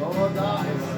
Молода всей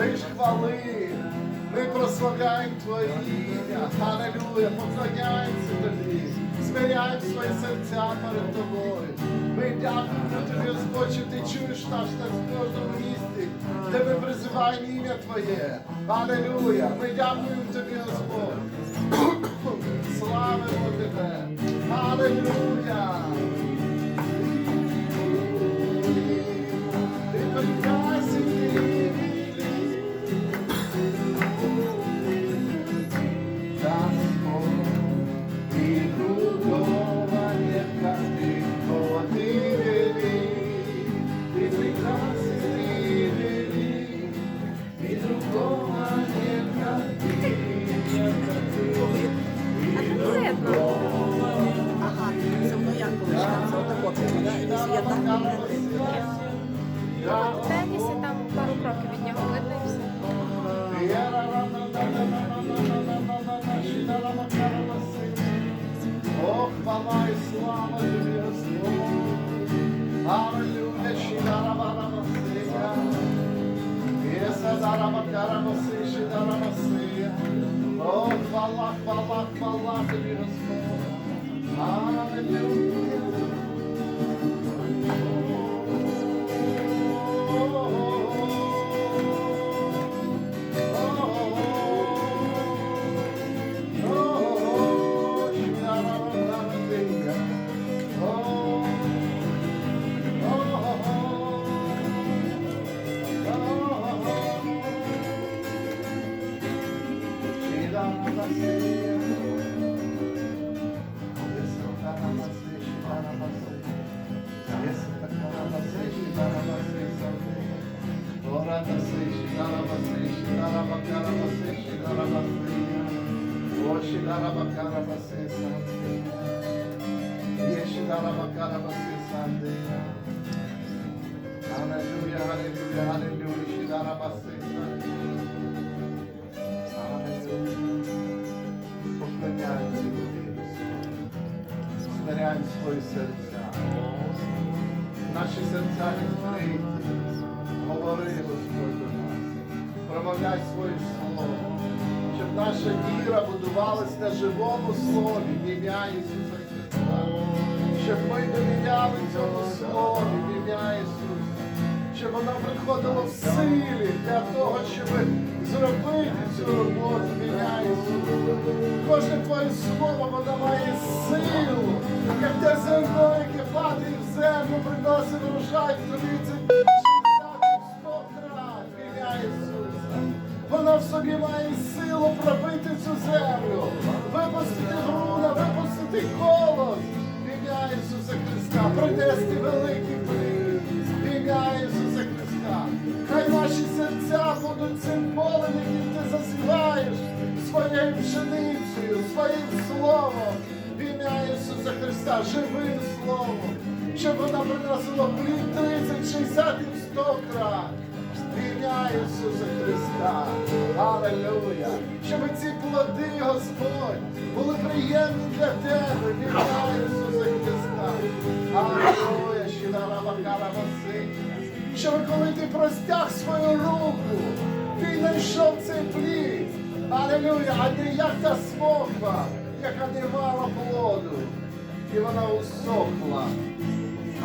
Лиш хвали, ми прославляємо Твоє ім'я. Алелюя, поклоняємося Тобі, смиряємо свої серця перед Тобою. Ми дякуємо Тобі, Господь, що Ти чуєш наш на кожному місці, де ми призиваємо ім'я Твоє. Алелюя, ми дякуємо Тобі, Господь. Славимо Тебе. Алелюя. Hallelujah, hallelujah, hallelujah. Shidarabasisa. Поклоняємося тобі, Господь. Смиряємо свої серця. Наші серця відкриті. Промовляй своє слово. Щоб наша віра будувалась на живому слові в ім'я Ісуса Христа. Щоб ми довіряли цьому слові в ім'я Ісуса. Щоб воно приходило в силі для того, щоб зробити цю роботу в ім'я Ісуса. Кожне твоє слово воно має силу, як те зерно, яке падає в землю, приносить врожай в. Живим словом, щоб вона приносила плід 30, 60 і 100 крат. В Ісуса Христа. Аллилуйя. Щоб ці плоди, Господь, були приємні для тебе. В Ісуса Христа. Аллилуйя. Щидарабакарабаси. Щоб коли ти простяг свою руку, ти знайшов цей плід. Аллилуйя. А не як та смоква, яка не мала плоду. І вона усохла.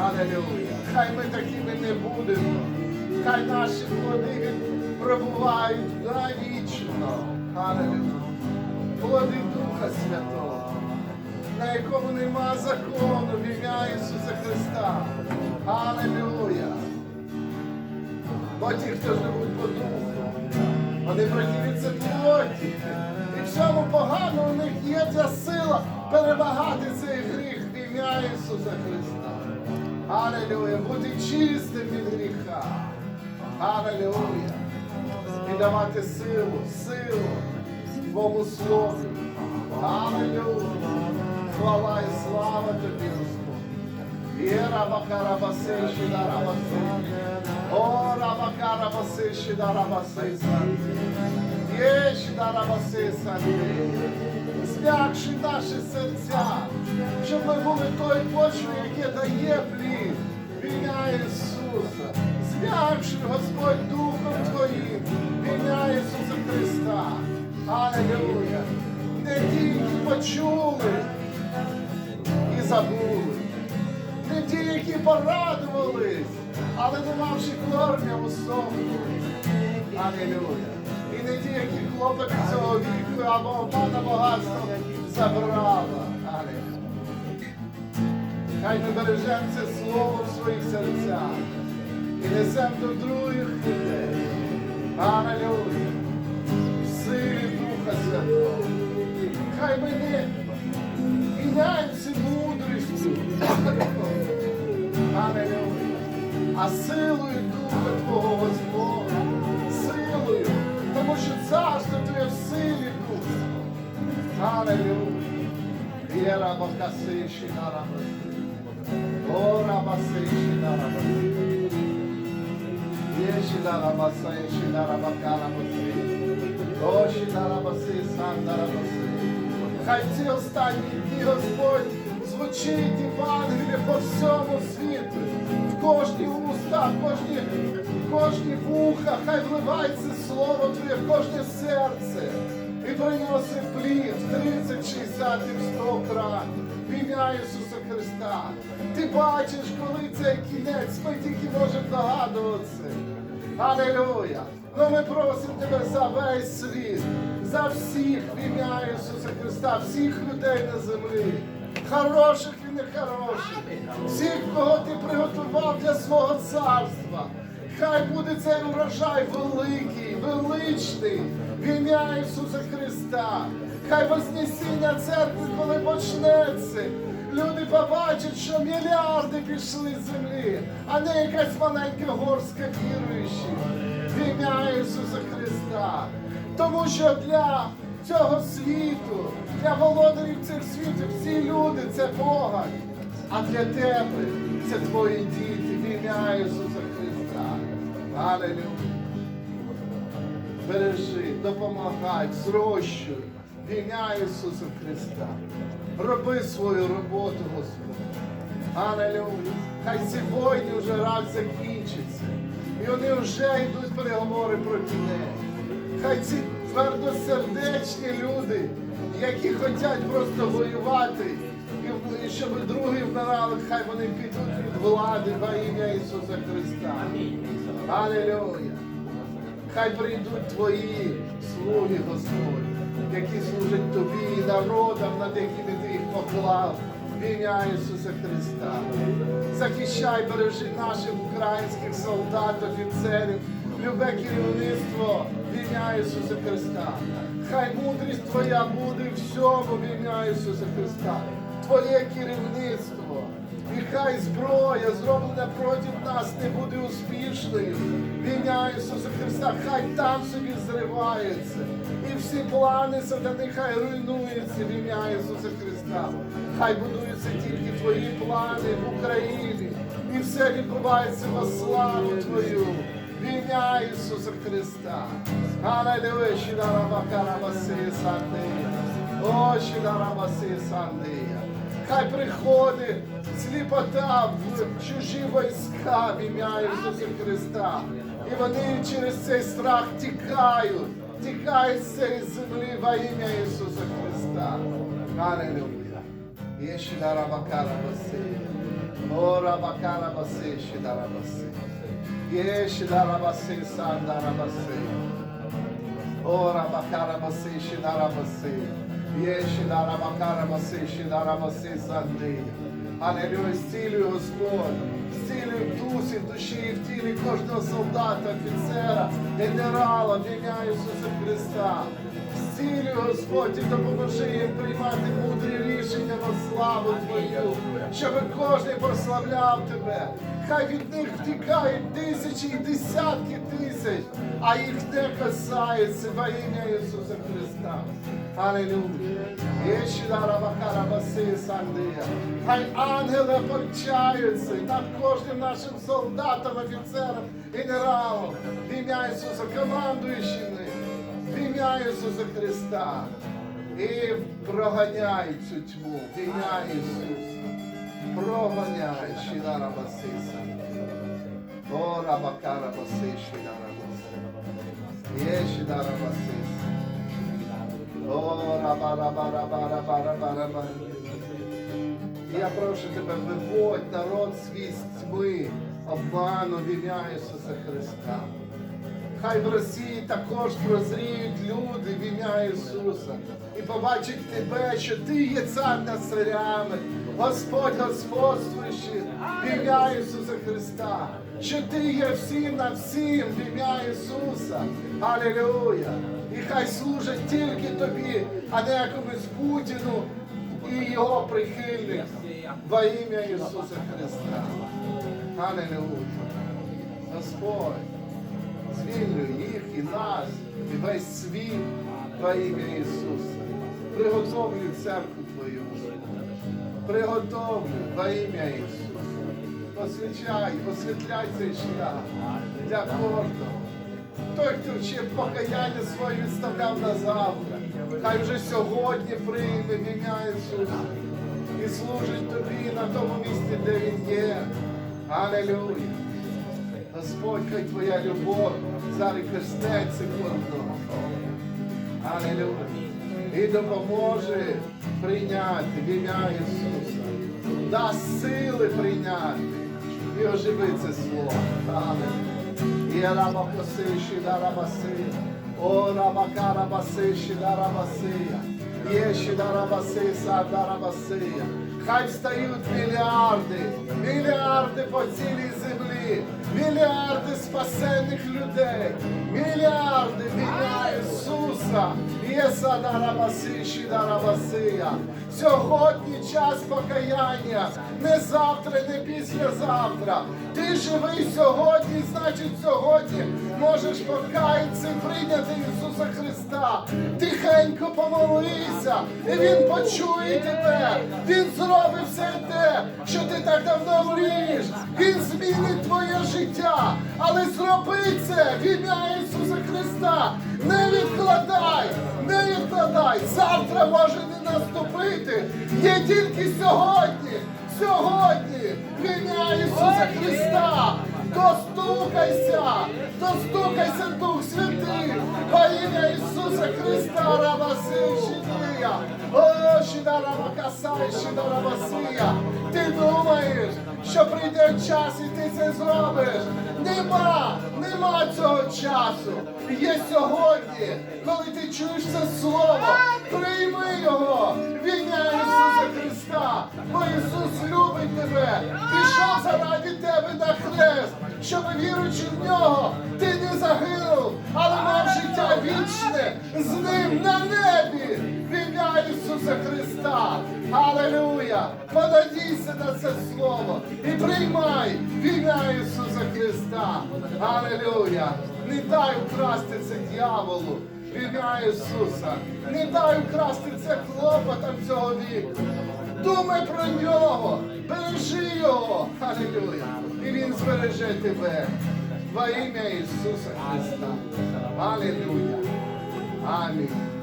Аллилуйя. Хай ми такими не будемо. Хай наші плоди пробувають навічно. Аллилуйя. Плоди Духа Святого, на якому нема закону в ім'я Ісуса Христа. Аллилуйя. Бо ті, хто живуть по духу, вони противляться плоті. І в цьому погано у них є ця сила перемагати цей гріх в ім'я Ісуса Христа. Аллилуйя. Бути чистим від гріха. Аллилуйя. І давати силу, силу Твому слові. Аллилуйя. Хвала і слава тобі, Господь. Віра бакарабаси, дарабаси. О, рабакарабаси, дарабаси. Є дарабаси, Зм'якши наші серця, щоб ми були той почвою, яке дає плід. В Ісуса. Зм'якши, Господь, Духом Твоїм. В ім'я Ісуса Христа. Аллилуйя. Не тільки почули і забули. Не ті, які порадувались, але не мавши кормя у собі. Аллилуйя. Не ті, які хлопець цього віку або обмана багатство забрала. Хай ми бережемо це слово в своїх серцях і несемо до других людей. Аллилуйя. В силі Духа Святого. Хай ми не міняємося мудрістю. Аллилуйя. А силою Духа Твого Господа. Тому що царство Твоє в силі Духа. Аллилуйя. Віра Бахасиші на рабасі. О, рабасиші на рабасі. Єші на рабаса, єші на рабака рабаси. Оші на рабаси, сам на рабаси. Хай ці останні дні, Господь, звучить Євангеліє по всьому світу. В кожні уста, в кожні, в кожні вуха, хай вливається слово Твоє в кожне серце. І приносить плід 30, 60 і 100 крат. В ім'я Ісуса Христа. Ти бачиш, коли цей кінець, ми тільки можемо догадуватися. Аллилуйя! Ну ми просимо тебе за весь світ, за всіх в ім'я Ісуса Христа, всіх людей на землі, хороших і нехороших, всіх, кого ти приготував для свого царства. Хай буде цей урожай великий, величний в ім'я Ісуса Христа. Хай вознесіння церкви, коли почнеться. Люди побачать, що мільярди пішли з землі, а не якась маленька горстка віруючих. В ім'я Ісуса Христа. Тому що для цього світу, для володарів цих світів, всі люди це Бога. А для тебе це твої діти в ім'я Ісуса. Аллилуйя. Бережи, допомагай, зрощуй в ім'я Ісуса Христа. Роби свою роботу, Господь. Аллилуйя. Хай війни вже раз закінчаться. І вони вже йдуть переговори про кінець. Хай ці твердосердечні люди, які хочуть просто воювати, і- щоб другі вмирали, хай вони підуть від влади во ім'я Ісуса Христа. Аллилуйя. Хай прийдуть твої слуги, Господь, які служать тобі і народам, над якими ти їх поклав. В ім'я Ісуса Христа. Захищай, бережи наших українських солдат, офіцерів, любе керівництво в ім'я Ісуса Христа. Хай мудрість Твоя буде всьому в ім'я Ісуса Христа. Твоє керівництво. І хай зброя, зроблена проти нас, не буде успішною. В ім'я Ісуса Христа, хай там собі зривається. І всі плани сатани хай руйнуються в ім'я Ісуса Христа. Хай будуються тільки Твої плани в Україні. І все відбувається во славу Твою. В ім'я Ісуса Христа. Алелуя, Шідарабакарабаси Сандея. О, Шідарабаси Сандея. Хай приходить сліпота в чужі війська в ім'я Ісуса Христа. І вони через цей страх тікають, тікають з цієї землі во ім'я Ісуса Христа. Алелуя. Є Шідарабакарабаси. О, Рабакарабаси, Шідарабаси. Є Шідарабаси, Сандарабаси. Ora bakara basi shidara basi. Є shidara bakara Алелюя, зцілюй Господь, зцілюй в дусі, в душі і в тілі кожного солдата, офіцера, генерала, в ім'я Ісуса Христа. Зцілюй Господь і допоможи їм приймати мудрі рішення во славу Твою, щоб кожен прославляв Тебе. Хай від них втікають тисячі і десятки тисяч, а їх не касається во ім'я Ісуса Христа. Сандия. Хай ангели порчаються над кожним нашим солдатом, офіцером, генералом. В ім'я Ісуса, командуючими. В ім'я Ісуса Христа. І проганяй цю тьму. В ім'я Ісуса. Проганяй Шідара Баси Сандия. О, Рабакара Баси Шідара Баси. Єшідара Баси Я прошу тебе, виводь народ свій з тьми, обману в ім'я Ісуса Христа. Хай в Росії також прозріють люди в ім'я Ісуса і побачать тебе, що ти є цар над царями, Господь господствуючий в ім'я Ісуса Христа, що ти є всім на всім в ім'я Ісуса. Алілуя! І хай служать тільки тобі, а не якомусь Путіну і його прихильникам во ім'я Ісуса Христа. Алілуя! Господь звільнюй їх і нас, і весь світ во ім'я Ісуса. Приготовлю церкву Твою. Приготовлю во ім'я Ісуса. Посвячай, освітляй цей шлях для кожного. Той, хто ще покаяння своє відставляв на завтра, хай вже сьогодні прийме ім'я Ісуса і служить тобі на тому місці, де Він є. Алелуя. Господь, хай твоя любов зараз коснеться кожного. Алелуя. І допоможе прийняти в ім'я Ісуса. Дасть сили прийняти і оживи це слово. Алелуя. І рабакосиші дарабаси. О рабакарабасиші дарабасия. Єші дарабасиса дарабасия. Хай встають мільярди, мільярди по цілій землі, мільярди спасених людей, мільярди ім'я Ісуса. Єса дарабасиші дарабасия. Сьогодні час покаяння, не завтра, не післязавтра. Ти живий сьогодні, значить сьогодні можеш покаятися і прийняти Ісуса Христа. Тихенько помолися, і Він почує тебе. Він зробить все те, що ти так давно мрієш. Він змінить твоє життя. Але зроби це в ім'я Ісуса Христа. Не відкладай, не відкладай. Завтра може не наступити. Є тільки сьогодні. Сьогодні ім'я Ісуса Христа. Достукайся, достукайся, Дух Святий, во ім'я Ісуса Христа, Рабаси, Шідия. О, Шідарама Касай, Шідарабасия. Ти думаєш, що прийде час і ти це зробиш? Нема, нема цього часу. Є сьогодні, коли ти чуєш це слово, прийми його в ім'я Ісуса Христа, бо Ісус любить тебе, пішов заради тебе на хрест, щоб віруючи в нього, ти не загинув, але мав життя вічне з ним на небі. Ім'я Ісуса Христа. Алелуя! Понадійся на це слово і приймай в ім'я Ісуса Христа. Алелуя! Не дай украсти це дьяволу. В ім'я Ісуса. Не дай украсти це клопотам цього віку. Думай про нього, бережи його. Алелуя. І він збереже тебе. Во ім'я Ісуса Христа. Алелуя. Амінь.